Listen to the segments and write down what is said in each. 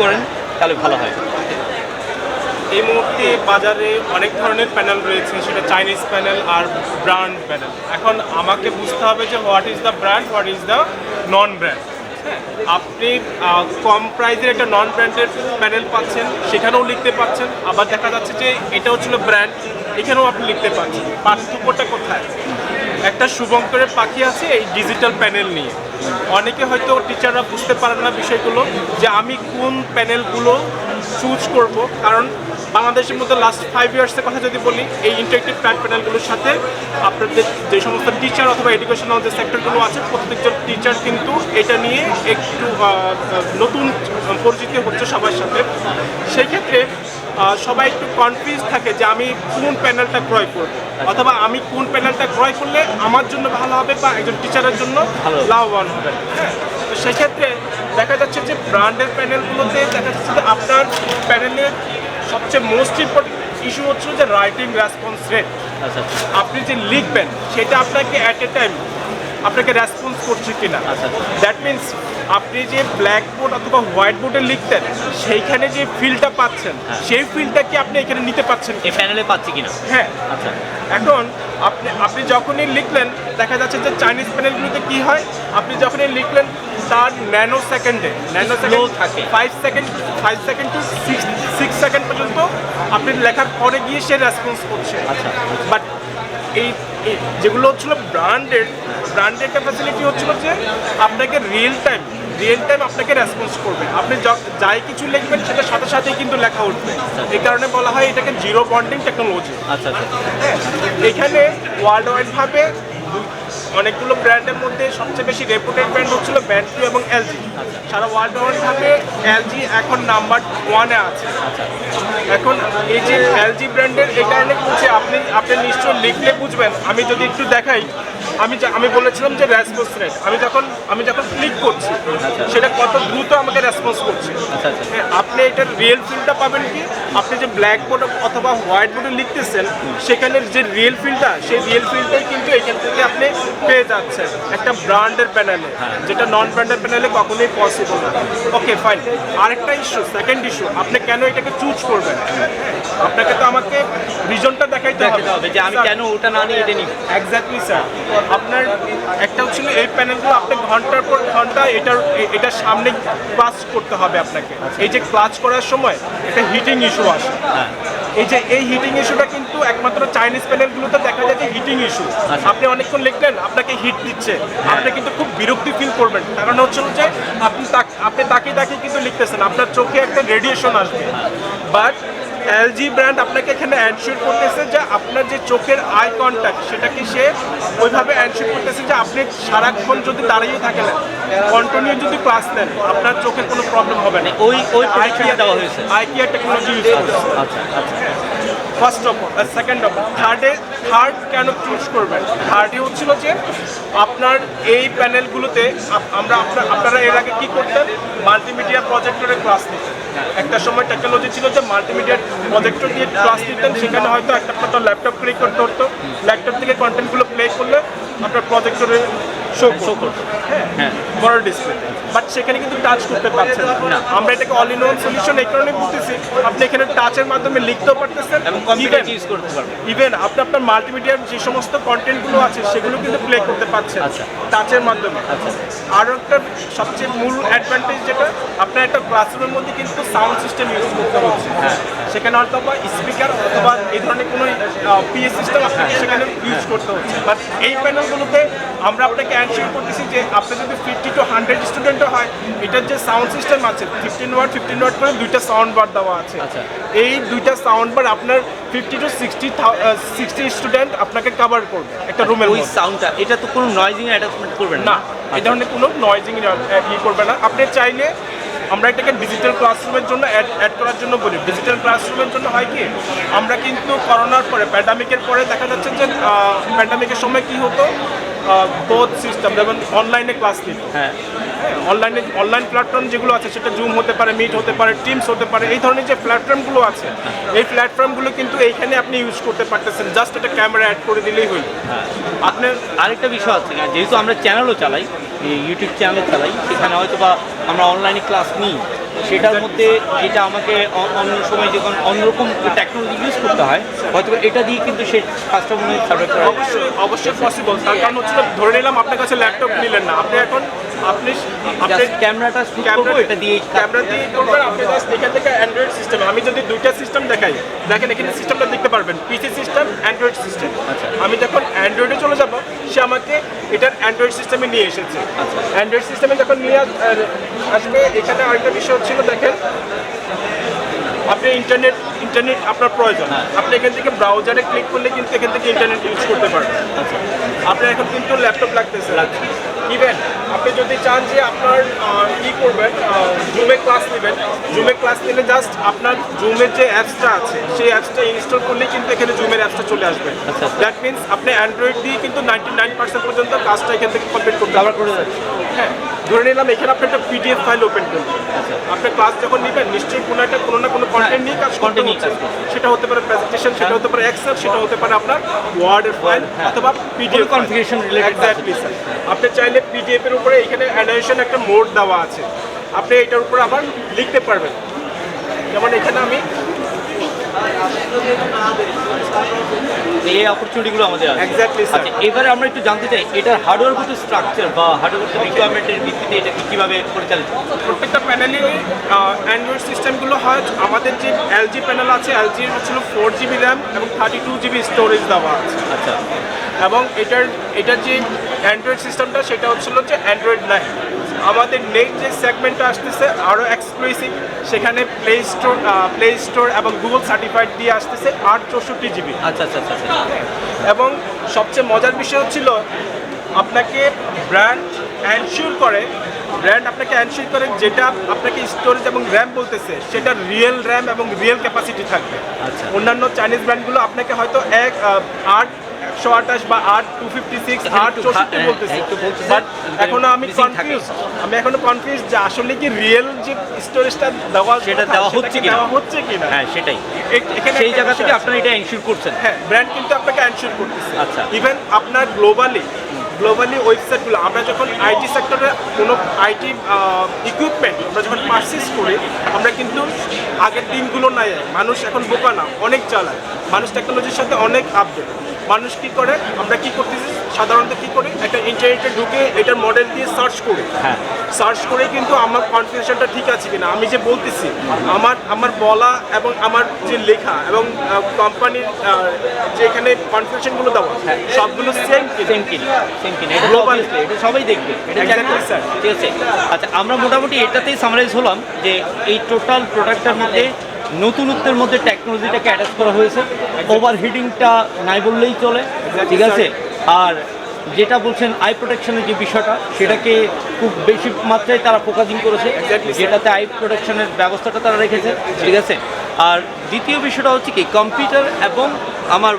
করেন, তাহলে ভালো হয়। এই মুহূর্তে বাজারে অনেক ধরনের প্যানেল রয়েছে, সেটা চাইনিজ প্যানেল আর ব্র্যান্ড প্যানেল এখন আমাকে বুঝতে হবে যে what is the brand what is the non brand আপনি কম প্রাইজের একটা নন ব্র্যান্ডের প্যানেল পাচ্ছেন, সেখানেও লিখতে পাচ্ছেন, আবার দেখা যাচ্ছে যে এটা হচ্ছিল ব্র্যান্ড এখানেও আপনি লিখতে পাচ্ছেন। পার্থক্যটা কোথায়? একটা শুভঙ্করের পাখি আছে এই ডিজিটাল প্যানেল নিয়ে। অনেকে হয়তো টিচাররা বুঝতে পারেন না বিষয়গুলো যে আমি কোন প্যানেলগুলো চুজ করব। কারণ বাংলাদেশের মধ্যে লাস্ট ফাইভ ইয়ার্সের কথা যদি বলি, এই ইন্টারেক্টিভ প্ল্যাট প্যানেলগুলোর সাথে আপনাদের যে সমস্ত টিচার অথবা এডুকেশনাল যে সেক্টরগুলো আছে, প্রত্যেকজন টিচার কিন্তু এটা নিয়ে একটু নতুন পরিচিতি হচ্ছে সবার সাথে। সেই ক্ষেত্রে সবাই একটু কনফিউজ থাকে যে আমি কোন প্যানেলটা ক্রয় করব। অথবা আমি কোন প্যানেলটা ক্রয় করলে আমার জন্য ভালো হবে বা একজন টিচারের জন্য লাভবান হবে। হ্যাঁ তো সেক্ষেত্রে দেখা যাচ্ছে যে ব্র্যান্ডের প্যানেলগুলোতে দেখা যাচ্ছে যে আপনার প্যানেলের সবচেয়ে মোস্ট ইম্পর্টেন্ট ইস্যু হচ্ছে যে রাইটিং রেসপন্স রেট আচ্ছা আচ্ছা। আপনি যে লিখবেন সেটা আপনাকে অ্যাট এ টাইম আপনাকে রেসপন্স করছে কিনা? আচ্ছা। দ্যাট মিন্স আপনি যে ব্ল্যাক বোর্ড অথবা হোয়াইট বোর্ডে লিখতেন সেইখানে যে ফিলটা পাচ্ছেন হ্যাঁ। সেই ফিলটা কি আপনি এখানে নিতে পাচ্ছেন এই প্যানেলে পাচ্ছি কিনা? হ্যাঁ। আচ্ছা। এখন আপনি আপনি যখনই লিখলেন দেখা যাচ্ছে যে চাইনিজ প্যানেলগুলোতে কি হয়? আপনি যখনই লিখলেন তার ন্যানো সেকেন্ডে ন্যানো সেকেন্ড থাকে। Five second five second to six six second পর্যন্ত আপনি লেখার পরে গিয়ে সে রেসপন্স করছে। আচ্ছা। বাট এই যেগুলো হচ্ছিল ব্র্যান্ডেড ব্র্যান্ডেড ফ্যাসিলিটি হচ্ছিল যে আপনাকে রিয়েল টাইম রিয়েল টাইম আপনাকে রেসপন্স করবে। আপনি যাই কিছু লিখবেন সেটা সাথে সাথেই কিন্তু লেখা উঠবে। এই কারণে বলা হয় এটাকে জিরো বন্ডিং টেকনোলজি আচ্ছা আচ্ছা। হ্যাঁ, এখানে ওয়ার্ল্ড ওয়াইড ভাবে অনেকগুলো ব্র্যান্ডের মধ্যে সবচেয়ে বেশি রেপুটেড ব্র্যান্ড হচ্ছিল ব্যান্ডু এবং এলজি সারা ওয়ার্ল্ড ওয়ার্ল্ড ভাবে এলজি এখন নাম্বার ওয়ানে আছে। এখন এই যে এলজি ব্র্যান্ডের এই কারণে বলছে আপনি আপনি নিশ্চয় লিখলে বুঝবেন। আমি যদি একটু দেখাই আমি যা- আমি বলেছিলাম যে রেসপন্স রেট আমি যখন আমি যখন ক্লিক করছি সেটা কত দ্রুত আমাকে রেসপন্স করছে। আচ্ছা আচ্ছা। হ্যাঁ, আপনি এটার রিয়েল ফিলটা পাবেন কি? আপনি যে ব্ল্যাক বোর্ড অথবা হোয়াইট বোর্ডে লিখতেছেন সেখানের যে রিয়েল ফিলটা সেই রিয়েল ফিলটাই কিন্তু এখান থেকে আপনি পেয়ে যাচ্ছেন একটা ব্র্যান্ডের প্যানেলে যেটা নন ব্র্যান্ডের প্যানেলে কখনোই পসিবল না। ওকে ফাইন আরেকটা ইস্যু সেকেন্ড ইস্যু আপনি কেন এটাকে চুজ করবেন? আপনাকে তো আমাকে রিজনটা দেখাইতে হবে। যে আমি কেন ওটা না নিয়ে এটা নিই। এক্স্যাক্টলি স্যার আপনার একটা হচ্ছিল এই প্যানেলগুলো আপনি ঘণ্টার পর ঘণ্টা এটার এটার সামনে ক্লাচ করতে হবে আপনাকে। এই যে ক্লাচ করার সময় একটা হিটিং ইস্যু আসে। হ্যাঁ। এই যে এই হিটিং ইস্যুটা কিন্তু একমাত্র চাইনিজ প্যানেলগুলোতে দেখা যায় যে হিটিং ইস্যু আচ্ছা। আপনি অনেকক্ষণ লিখলেন আপনাকে হিট দিচ্ছে। আপনি কিন্তু খুব বিরক্তি ফিল করবেন। কারণ হচ্ছে যে আপনি তাক- আপনি তাকিয়ে তাকিয়ে কিন্তু লিখতেছেন। আপনার চোখে একটা রেডিয়েশন আসবে। বাট এলজি ব্র্যান্ড আপনাকে এখানে অ্যানশিওর করতেছে যে আপনার যে চোখের আই কন্ট্যাক্ট সেটাকে সে ওইভাবে অ্যানশিওর করতেছে যে আপনি সারাক্ষণ যদি দাঁড়িয়ে থাকেন কন্টিনিউ যদি ক্লাস নেন আপনার চোখে কোনো প্রবলেম হবে না। ওই ওই প্রোটেকশনটা দেওয়া হয়েছে। আই কেয়ার টেকনোলজি আচ্ছা আচ্ছা first of all second of all থার্ডে third কেন চুজ করবেন? থার্ডে হচ্ছিল যে আপনার এই প্যানেলগুলোতে আমরা আপনারা এর আগে কি করতেন? মাল্টিমিডিয়া প্রজেক্টরের ক্লাস নিতেন। একটা সময় টেকনোলজি ছিল যে মাল্টিমিডিয়া প্রজেক্টর দিয়ে ক্লাস নিতেন, সেখানে হয়তো একটা মাত্র ল্যাপটপ ক্লিক করতে হতো। ল্যাপটপ থেকে কন্টেন্টগুলো প্লে করলে আপনার প্রজেক্টরে শো শো করতো। হ্যাঁ? হ্যাঁ। বড় ডিসপ্লে বাট সেখানে কিন্তু টাচ করতে পারছেন না। আমরা এটাকে অল ইন ওয়ান সলিউশন এই কারণে বলতেছি আপনি এখানে টাচের মাধ্যমে লিখতেও পারতেছেন। এবং কম্পিউটার ইউজ করতে পারব ইভেন আপনি আপনার মাল্টিমিডিয়ার যে সমস্ত কন্টেন্টগুলো আছে সেগুলো কিন্তু প্লে করতে পারছেন আচ্ছা। টাচের মাধ্যমে। আচ্ছা। আরও একটা সবচেয়ে মূল অ্যাডভান্টেজ যেটা আপনার একটা ক্লাসরুমের মধ্যে কিন্তু সাউন্ড সিস্টেম ইউজ করতে হচ্ছে হ্যাঁ। সেখানে হয়তো বা স্পিকার অথবা এই ধরনের কোনো পিএ সিস্টেম আপনাকে সেখানে ইউজ করতে হচ্ছে বাট এই প্যানেলগুলোতে আমরা আপনাকে অ্যানশিওর করতেছি যে আপনি যদি ফিফটি টু হান্ড্রেড স্টুডেন্টও হয় এটার যে সাউন্ড সিস্টেম আছে ফিফটিন ওয়াট ফিফটিন ওয়াট করে দুইটা সাউন্ড বার দেওয়া আছে। আচ্ছা। এই দুইটা সাউন্ড বার আপনার fifty to sixty sixty student আপনাকে কভার করবে একটা রুমের ওই সাউন্ডটা এটা তো কোনো নয়েজিং অ্যাটাচমেন্ট করবেন না? এই ধরনের কোনো নয়েজিং ই করবে না। আপনি চাইলে আমরা এটাকে ডিজিটাল ক্লাসরুমের জন্য অ্যাড অ্যাড করার জন্য বলি। ডিজিটাল ক্লাসরুমের জন্য হয় কি আমরা কিন্তু করোনার পরে প্যান্ডামিকের পরে দেখা যাচ্ছে যে প্যান্ডামিকের সময় কি হতো? বোধ সিস্টেম যেমন অনলাইনে ক্লাস নিত। হ্যাঁ। অনলাইনে অনলাইন প্ল্যাটফর্ম যেগুলো আছে সেটা জুম হতে পারে মিট হতে পারে টিমস হতে পারে এই ধরনের যে প্ল্যাটফর্মগুলো আছে এই প্ল্যাটফর্মগুলো কিন্তু এইখানে আপনি ইউজ করতে পারতেছেন। জাস্ট একটা ক্যামেরা অ্যাড করে দিলেই হইল হ্যাঁ। আপনার আরেকটা বিষয় আছে যেহেতু আমরা চ্যানেলও চালাই ইউটিউব চ্যানেল চালাই সেখানে হয়তো বা আমরা অনলাইনে ক্লাস নিই। সেটার মধ্যে যেটা আমাকে অন্য সময় যখন অন্যরকম টেকনোলজি ইউজ করতে হয় হয়তো এটা দিয়ে কিন্তু সে কাজটা মনে হয় অবশ্যই অবশ্যই পসিবল তার কারণ হচ্ছে, ধরে নিলাম, আপনার কাছে ল্যাপটপ নিলেন না। আপনি এখন আপনি ক্যামেরাটা এটা দিয়ে ক্যামেরা দিয়ে করবেন আপনি জাস্ট এখান থেকে অ্যান্ড্রয়েড সিস্টেম আমি যদি দুইটা সিস্টেম দেখাই দেখেন এখানে সিস্টেমটা দেখতে পারবেন পিসি সিস্টেম অ্যান্ড্রয়েড সিস্টেম আচ্ছা। আমি যখন অ্যান্ড্রয়েডে চলে যাব সে আমাকে এটার অ্যান্ড্রয়েড সিস্টেমে নিয়ে এসেছে। অ্যান্ড্রয়েড সিস্টেমে যখন নিয়ে আসবে এখানে আরেকটা বিষয় হচ্ছিল দেখেন আপনি ইন্টারনেট ইন্টারনেট আপনার প্রয়োজন। হ্যাঁ। আপনি এখান থেকে ব্রাউজারে ক্লিক করলে কিন্তু এখান থেকে ইন্টারনেট ইউজ করতে পারবেন। আচ্ছা। আপনার এখন কিন্তু ল্যাপটপ লাগতেছে। ইভেন আপনি যদি চান যে আপনার কি করবেন জুমে ক্লাস নেবেন জুমে ক্লাস নিলে জাস্ট আপনার জুমের যে অ্যাপসটা আছে সেই অ্যাপসটা ইনস্টল করলে কিন্তু এখানে জুমের অ্যাপসটা চলে আসবে। আচ্ছা। দ্যাট মিনস আপনি অ্যান্ড্রয়েড দিয়ে কিন্তু নাইনটি নাইন পার্সেন্ট পর্যন্ত কাজটা এখান থেকে কমপ্লিট করতে পারবেন। করে হ্যাঁ ধরে নিলাম এখানে আপনি একটা পিডিএফ ফাইল ওপেন করবেন আচ্ছা। আপনি ক্লাস যখন নেবেন নিশ্চয়ই কোনো একটা কোনো না কোনো কন্টেন্ট নিয়ে কাজ করতে হচ্ছে। সেটা হতে পারে প্রেজেন্টেশন সেটা হতে পারে এক্সেল সেটা হতে পারে আপনার ওয়ার্ডের ফাইল হ্যাঁ। অথবা পিডিএফ কোনো configuration related কাজ এক্স্যাক্টলি স্যার আপনি চাইলে পিডিএফ এর উপরে এখানে অ্যানারেশন একটা মোড দেওয়া আছে। আপনি এটার উপরে আবার লিখতে পারবেন। যেমন এখানে আমি এই অপরচুনিটিগুলো আমাদের আছে। এক্স্যাক্টলি আচ্ছা এবারে আমরা একটু জানতে চাই এটার হার্ডওয়্যারগত স্ট্রাকচার বা হার্ডওয়্যারগত রিকোয়ারমেন্টের ভিত্তিতে এটা কীভাবে পরিচালিত প্রত্যেকটা প্যানেলে অ্যান্ড্রয়েড সিস্টেমগুলো হয়। আমাদের যে এলজি প্যানেল আছে এলজির হচ্ছিল ফোর জিবি র্যাম এবং থার্টি টু জিবি স্টোরেজ দেওয়া আছে। আচ্ছা। এবং এটার এটার যে অ্যান্ড্রয়েড সিস্টেমটা সেটা হচ্ছিল যে অ্যান্ড্রয়েড নাইন আমাদের নেক্সট যে সেগমেন্টটা আসতেছে আরও এক্সক্লুসিভ সেখানে প্লে স্টোর প্লে স্টোর এবং গুগল সার্টিফাইড দিয়ে আসতেছে আট চৌষট্টি জিবি আচ্ছা আচ্ছা আচ্ছা আচ্ছা। এবং সবচেয়ে মজার বিষয় হচ্ছিল আপনাকে ব্র্যান্ড অ্যানশিওর করে ব্র্যান্ড আপনাকে অ্যানশিওর করে যেটা আপনাকে স্টোরেজ এবং র্যাম বলতেছে সেটা রিয়েল র্যাম এবং রিয়েল ক্যাপাসিটি থাকবে আচ্ছা। অন্যান্য চাইনিজ ব্র্যান্ডগুলো আপনাকে হয়তো এক আট একশো আঠাশ বা আট টু ফিফটি সিক্স আট চৌষট্টি হ্যাঁ, বলতেছে। বাট এখনও আমি কনফিউজ আমি এখনও কনফিউজ যে আসলে কি রিয়েল যে স্টোরেজটা দেওয়া সেটা দেওয়া হচ্ছে কি দেওয়া হচ্ছে কিনা? হ্যাঁ সেটাই। এখানে সেই জায়গা থেকে আপনারা এটা এনশিওর করছেন। হ্যাঁ ব্র্যান্ড কিন্তু আপনাকে অ্যানশিওর করতেছে। আচ্ছা। ইভেন আপনার গ্লোবালি গ্লোবালি ওয়েবসাইটগুলো আমরা যখন আইটি সেক্টরে কোনো আইটি ইকুইপমেন্ট আমরা যখন পারচেস করি আমরা কিন্তু আগের দিনগুলো নাই। মানুষ এখন বোকা না অনেক চালায়। মানুষ টেকনোলজির সাথে অনেক আপডেট মানুষ কি করে? আমরা কি করতেছি? সাধারণত কি করি? একটা ইন্টারনেটে ঢুকে এটার মডেল দিয়ে সার্চ করি। হ্যাঁ। সার্চ করে কিন্তু আমার কনফিউশনটা ঠিক আছে কিনা? আমি যে বলতেছি আমার আমার বলা এবং আমার যে লেখা এবং কোম্পানির যে এখানে কনফিউশনগুলো দেওয়া সবগুলো সেম সেম কিনা? সেম কিনা? এটা এটা সবাই দেখবে। এটা sir. ঠিক আছে? আচ্ছা আমরা মোটামুটি এটাতেই সামারাইজ হলাম যে এই টোটাল প্রোডাক্টটার মধ্যে নতুনত্বের মধ্যে টেকনোলজিটাকে অ্যাটাচ করা হয়েছে। ওভারহিটিংটা নাই বললেই চলে ঠিক আছে? আর যেটা বলছেন আই প্রোটেকশনের যে বিষয়টা সেটাকে খুব বেশি মাত্রায় তারা ফোকাসিং করেছে যেটাতে আই প্রোটেকশনের ব্যবস্থাটা তারা রেখেছে ঠিক আছে? আর দ্বিতীয় বিষয়টা হচ্ছে কি কম্পিউটার এবং আমার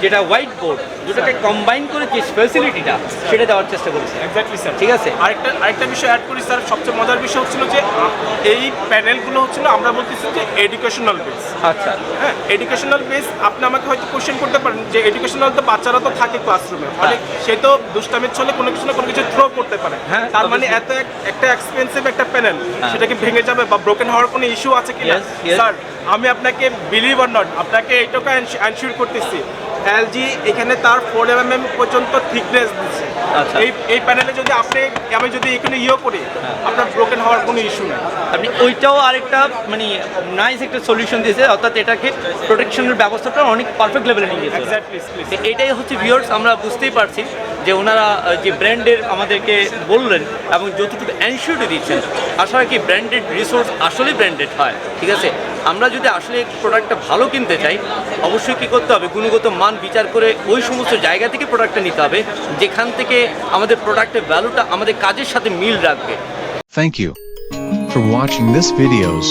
যেটা হোয়াইট বোর্ড দুটাকে কম্বাইন করে যে ফ্যাসিলিটিটা সেটা দেওয়ার চেষ্টা করেছে। এক্স্যাক্টলি স্যার ঠিক আছে? আরেকটা আরেকটা বিষয় অ্যাড করি স্যার সবচেয়ে মজার বিষয় হচ্ছিল যে এই প্যানেলগুলো হচ্ছিল আমরা বলতেছি যে এডুকেশনাল বেস আচ্ছা। হ্যাঁ এডুকেশনাল বেস আপনি আমাকে হয়তো কোশ্চেন করতে পারেন যে এডুকেশনাল তো বাচ্চারা তো থাকে ক্লাসরুমে অনেক সে তো দুষ্টামের ছলে কোনো কিছু না কোনো কিছু থ্রো করতে পারে। হ্যাঁ, তার মানে এত এক- একটা এক্সপেন্সিভ একটা প্যানেল হ্যাঁ। সেটা কি ভেঙে যাবে বা ব্রোকেন হওয়ার কোনো ইস্যু আছে কিনা. স্যার আমি আপনাকে বিলিভ অর নট আপনাকে এইটুকু অ্যানশিওর করতেছি। এলজি এখানে তার ফোর এম এম পর্যন্ত থিকনেস দিচ্ছে আচ্ছা। এই এই প্যানেলে যদি আপনি আমি যদি এখানে ইয়ে করি হ্যাঁ। আপনার ব্রোকেন হওয়ার কোনো ইস্যু নেই। আপনি ওইটাও আরেকটা মানে নাইস একটা সলিউশন দিয়েছে অর্থাৎ এটাকে প্রোটেকশনের ব্যবস্থাটা অনেক পারফেক্ট লেভেলে নিয়ে গেছে। এটাই হচ্ছে ভিউয়ার্স আমরা বুঝতেই পারছি যে ওনারা যে ব্র্যান্ডের আমাদেরকে বললেন এবং যতটুকু অ্যানশিওরিটি দিচ্ছেন আশা রাখি ব্র্যান্ডেড রিসোর্স আসলেই ব্র্যান্ডেড হয় ঠিক আছে? আমরা যদি আসলে প্রোডাক্টটা ভালো কিনতে চাই, অবশ্যই কী করতে হবে গুণগত মান বিচার করে ওই সমস্ত জায়গা থেকে প্রোডাক্টটা নিতে হবে, যেখান থেকে আমাদের প্রোডাক্টের ভ্যালুটা আমাদের কাজের সাথে মিল রাখবে thank you for watching this videos.